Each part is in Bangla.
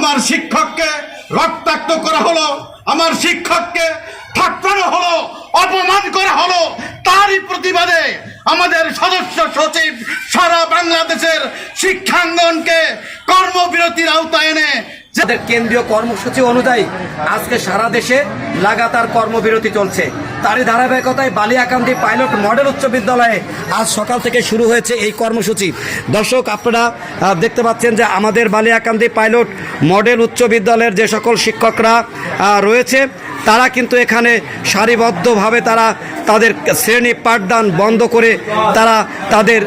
আমার শিক্ষককে রক্তাক্ত করা হলো, আমার শিক্ষককে ঠাকানো হলো, অপমান করা হলো, তারই প্রতিবাদে আমাদের সদস্য সচিব সারা বাংলাদেশের শিক্ষাঙ্গনকে কর্মবিরতির আওতায় এনে যাদের কেন্দ্রীয় কর্মসূচি অনুযায়ী আজকে সারা দেশে লাগাতার কর্মবিরতি চলছে। তারই ধারাবাহিকতায় বালিয়াকান্দি পাইলট মডেল উচ্চ বিদ্যালয়ে আজ সকাল থেকে শুরু হয়েছে এই কর্মসূচি। দর্শক, আপনারা দেখতে পাচ্ছেন যে আমাদের বালিয়াকান্দি পাইলট মডেল উচ্চ বিদ্যালয়ের যে সকল শিক্ষকরা রয়েছে তারা কিন্তু এখানে সারিবদ্ধভাবে তারা তাদের শ্রেণি পাঠদান বন্ধ করে তারা তাদের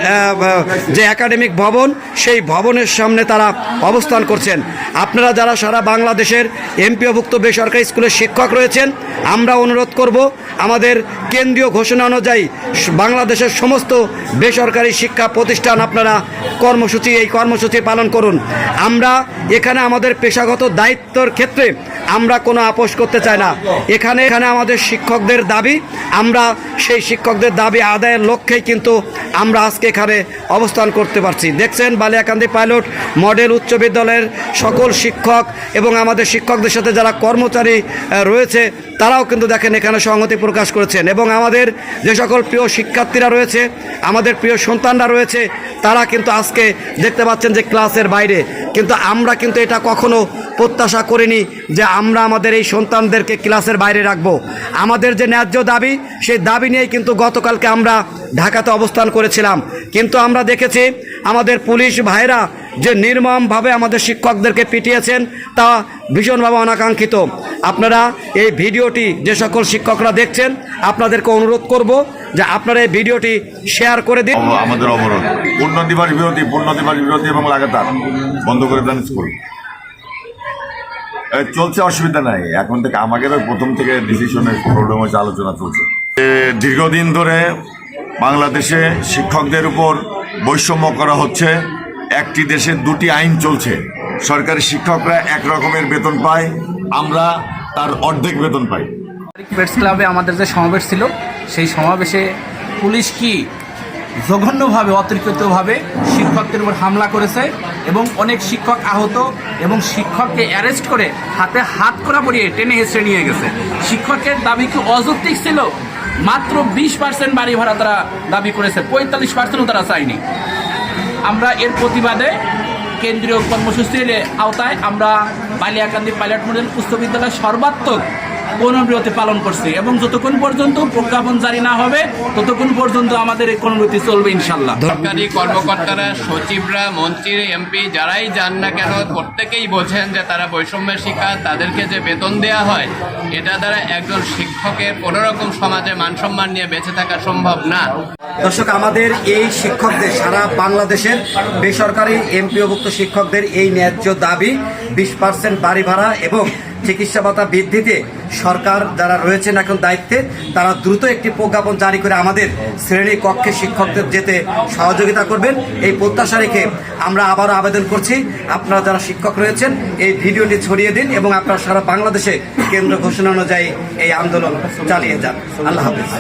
যে একাডেমিক ভবন, সেই ভবনের সামনে তারা অবস্থান করছেন। আপনারা যারা সারা বাংলাদেশের এমপিওভুক্ত বেসরকারি স্কুলের শিক্ষক রয়েছেন, আমরা অনুরোধ করব আমাদের কেন্দ্রীয় ঘোষণা অনুযায়ী বাংলাদেশের সমস্ত বেসরকারি শিক্ষা প্রতিষ্ঠান আপনারা কর্মসূচি, এই কর্মসূচি পালন করুন। আমরা এখানে আমাদের পেশাগত দায়িত্বর ক্ষেত্রে আমরা কোনো আপোষ করতে চাই না। এখানে এখানে আমাদের শিক্ষকদের দাবি, আমরা সেই শিক্ষকদের দাবি আদায়ের লক্ষ্যেই কিন্তু আমরা আজকে এখানে অবস্থান করতে পারছি। দেখছেন বালিয়াকান্দি পাইলট, মডেল উচ্চ বিদ্যালয়ের সকল শিক্ষক এবং আমাদের শিক্ষকদের সাথে যারা কর্মচারী রয়েছে, তারাও কিন্তু দেখেন এখানে সংহতি প্রকাশ করেছেন এবং আমাদের যে সকল প্রিয় শিক্ষার্থীরা রয়েছে, আমাদের প্রিয় সন্তানরা রয়েছে, তারা কিন্তু আজকে দেখতে পাচ্ছেন যে ক্লাসের বাইরে। কিন্তু আমরা কিন্তু এটা কখনো প্রত্যাশা করিনি যে আমরা আমাদের এই সন্তানদেরকে ক্লাসের বাইরে রাখব। আমাদের যে ন্যায্য দাবি, সেই দাবি নিয়েই কিন্তু গতকালকে আমরা ঢাকাতে অবস্থান করেছিলাম। কিন্তু আমরা দেখেছি আমাদের পুলিশ ভাইরা যে নির্মমভাবে আমাদের শিক্ষকদেরকে পিটিয়েছেন, তা ভীষণভাবে অনাকাঙ্ক্ষিত। আপনারা এই ভিডিওটি যে সকল শিক্ষকরা দেখছেন, আপনাদেরকে অনুরোধ করব যে আপনারা এই ভিডিওটি শেয়ার করে দিন। আমাদের অবরোধ। পূর্ণ দিবস বিরতি পূর্ণ দিবস বিরতি এবং লাগাতার বন্ধ করে দেন স্কুল। চলছে অসুবিধা নাই। এখন থেকে আমাদের প্রথম থেকে ডিসিশনের প্রবলেম হচ্ছে, আলোচনা চলছে। দীর্ঘদিন ধরে বাংলাদেশে শিক্ষকদের উপর বৈষম্য করা হচ্ছে। একটি দেশে দুটি আইন চলছে। সরকারি শিক্ষকরা এক রকমের বেতন পায়, আমরা তার অর্ধেক বেতন পাই। প্রেস ক্লাবে আমাদের যে সমাবেশ ছিল, সেই সমাবেশে পুলিশ কি জঘন্যভাবে, অতিরিক্তভাবে শিক্ষকদের উপর হামলা করেছে এবং অনেক শিক্ষক আহত এবং শিক্ষককে অ্যারেস্ট করে হাতে হাত করা পরিয়ে টেনে হেসড়ে নিয়ে গেছে। শিক্ষকের দাবি কি অযৌক্তিক ছিল? মাত্র বিশ পার্সেন্ট বাড়ি ভাড়া তারা দাবি করেছে, পঁয়তাল্লিশ পার্সেন্টও তারা চায়নি। আমরা এর প্রতিবাদে কেন্দ্রীয় কর্মসূচির আওতায় আমরা বালিয়াকান্দি পাইলট মডেল উচ্চ বিদ্যালয় সর্বাত্মক কর্মবিরতি পালন করছি এবং যতক্ষণ পর্যন্ত প্রজ্ঞাপন জারি না হবে, ততক্ষণ পর্যন্ত আমাদের এই কর্মবিরতি চলবে ইনশাল্লাহ সরকারি কর্মকর্তারা, সচিবরা, মন্ত্রী, এমপি, যারাই যান না কেন, প্রত্যেকেই বোঝেন যে তারা বৈষম্যের শিকার, তাদেরকে যে বেতন দেয়া হয়, এটা দ্বারা একজন শিক্ষকের কোনো রকম সমাজে মান সম্মান নিয়ে বেঁচে থাকা সম্ভব না। দর্শক, আমাদের এই শিক্ষকদের, সারা বাংলাদেশের বেসরকারি এমপিওভুক্ত শিক্ষকদের এই ন্যায্য দাবি, বিশ পার্সেন্ট বাড়ি ভাড়া এবং চিকিৎসা ভাতা বৃদ্ধিতে সরকার যারা রয়েছেন এখন দায়িত্বে, তারা দ্রুত একটি প্রজ্ঞাপন জারি করে আমাদের শ্রেণি কক্ষে শিক্ষকদের যেতে সহযোগিতা করবেন। এই প্রত্যাশা রেখে আমরা আবারও আবেদন করছি। আপনারা যারা শিক্ষক রয়েছেন, এই ভিডিওটি ছড়িয়ে দিন এবং আপনারা সারা বাংলাদেশে কেন্দ্র ঘোষণা অনুযায়ী এই আন্দোলন চালিয়ে যান। আল্লাহ হাফিজ।